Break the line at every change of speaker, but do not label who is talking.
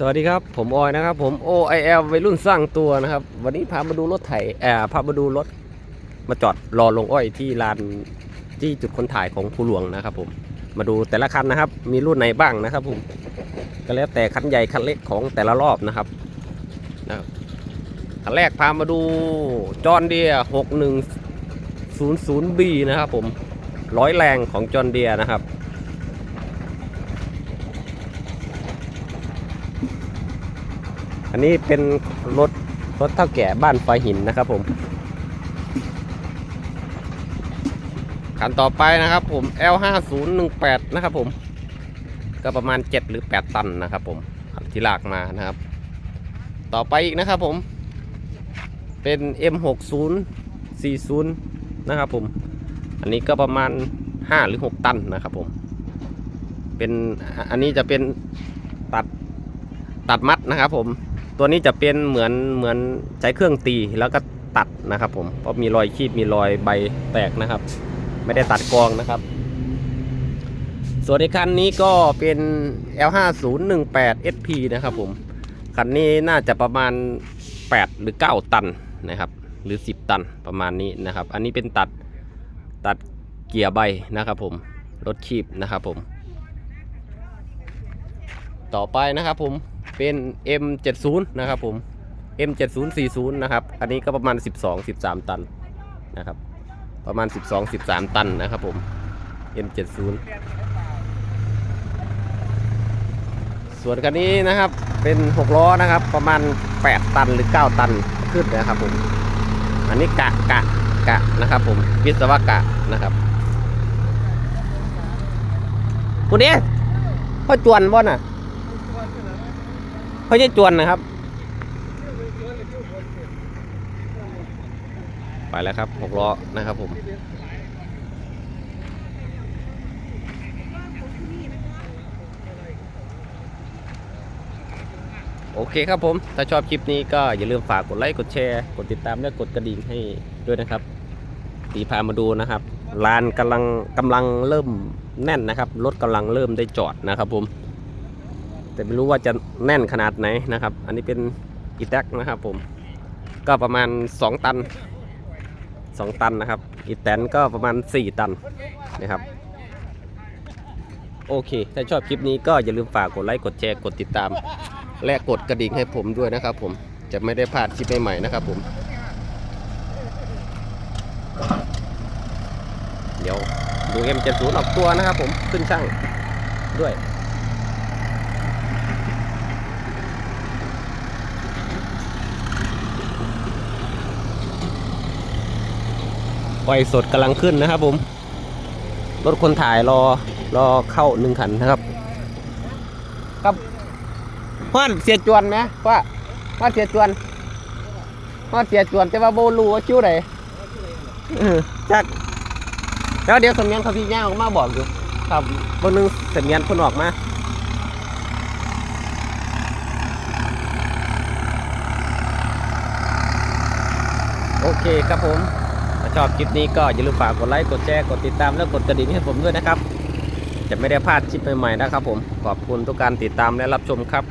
สวัสดีครับ ผมออยนะครับ ผม OIL วัยรุ่นสร้างตัวนะครับ วันนี้พามาดูรถไถแอบพามาดูรถมาจอดรอลงอ้อยที่ลานที่จุดคนถ่ายของภูหลวงนะครับ ผมมาดูแต่ละคันนะครับ มีรุ่นไหนบ้างนะครับ ผมก็แล้วแต่คันใหญ่คันเล็กของแต่ละรอบนะครับนะครับคันแรกพามาดูจอห์นเดีย 6100B นย์ศูนย์บีนะครับ ผมร้อยแรงของจอห์นเดียนะครับ นนี้เป็นรถรถเท่าแก่บ้านไฟหินนะครับผมคันต่อไปนะครับผม L5018 นะครับผม ก็ประมาณ 7 หรือ 8 ตันนะครับผมที่ลากมานะครับ ต่อไปอีกนะครับผม เป็น M6040 นะครับผม อันนี้ก็ประมาณ 5 หรือ 6 ตันนะครับผม เป็นอันนี้จะเป็นตัดตัดมัดนะครับผม ตัวนี้จะเป็นเหมือนเหมือนใช้เครื่องตีแล้วก็ตัดนะครับผมเพราะมีรอยคีบมีรอยใบแตกนะครับ ไม่ได้ตัดกองนะครับ ส่วนในคันนี้ก็เป็น L5018 SP นะครับผมคันนี้น่าจะประมาณ 8 หรือ 9 ตันนะครับ หรือ 10 ตันประมาณนี้นะครับ อันนี้เป็นตัดตัดเกียร์ใบนะครับผมรถคีบนะครับผม ต่อไปนะครับผม เป็น M70 นะครับผม M7040 นะครับ อันนี้ก็ประมาณ 12 13 ตันนะครับ ประมาณ 12 13 ตันนะครับผม M70 ส่วนคันนี้นะครับเป็น 6 ล้อนะครับ ประมาณ 8 ตันหรือ 9 ตันขึ้นนะครับผม อันนี้กะกะกะนะครับผม วิศวกะนะครับคุณเอ๊ะพ่อจวนบ่น่ะ เขาจะจวนนะครับ ไปแล้วครับหกล้อนะครับผมโอเคครับผม ถ้าชอบคลิปนี้ก็อย่าลืมฝากกดไลค์ กดแชร์ กดติดตามและกดกระดิ่งให้ด้วยนะครับ ตีพามาดูนะครับลานกำลังกำลังเริ่มแน่นนะครับ รถกำลังเริ่มได้จอดนะครับผม แต่ไม่รู้ว่าจะแน่นขนาดไหนนะครับ อันนี้เป็นอีแท็กนะครับผม ก็ประมาณ 2 ตัน 2 ตันนะครับ อีแตนก็ประมาณ 4 ตันนะครับ โอเค ถ้าชอบคลิปนี้ก็อย่าลืมฝากกดไลค์ กดแชร์ กดติดตาม และกดกระดิ่งให้ผมด้วยนะครับผม จะไม่ได้พลาดคลิปใหม่ๆนะครับผม เดี๋ยวดู M70 ออกตัวนะครับผม ขึ้นช่างด้วย ไฟสดกำลังขึ้นนะครับผมรถคนถ่ายรอรอเข้าหนึ่งคันนะครับครับพ่อนเสียจวนไหมว่าพ่อเสียจวนพ่อเสียจวนแต่ว่าโบลูว่าคิ้วไหนจักแล้วเดี๋ยวสำเนียงเขาพี่ย่างออกมาบอกอยู่ครับบนนึงสำเนียงคนออกมาโอเคครับผม ชอบคลิปนี้ก็อย่าลืมฝากกดไลค์กดแชร์กดติดตามและกดกระดิ่งให้ผมด้วยนะครับ จะไม่ได้พลาดคลิปใหม่ๆนะครับผมขอบคุณทุกการติดตามและรับชมครับ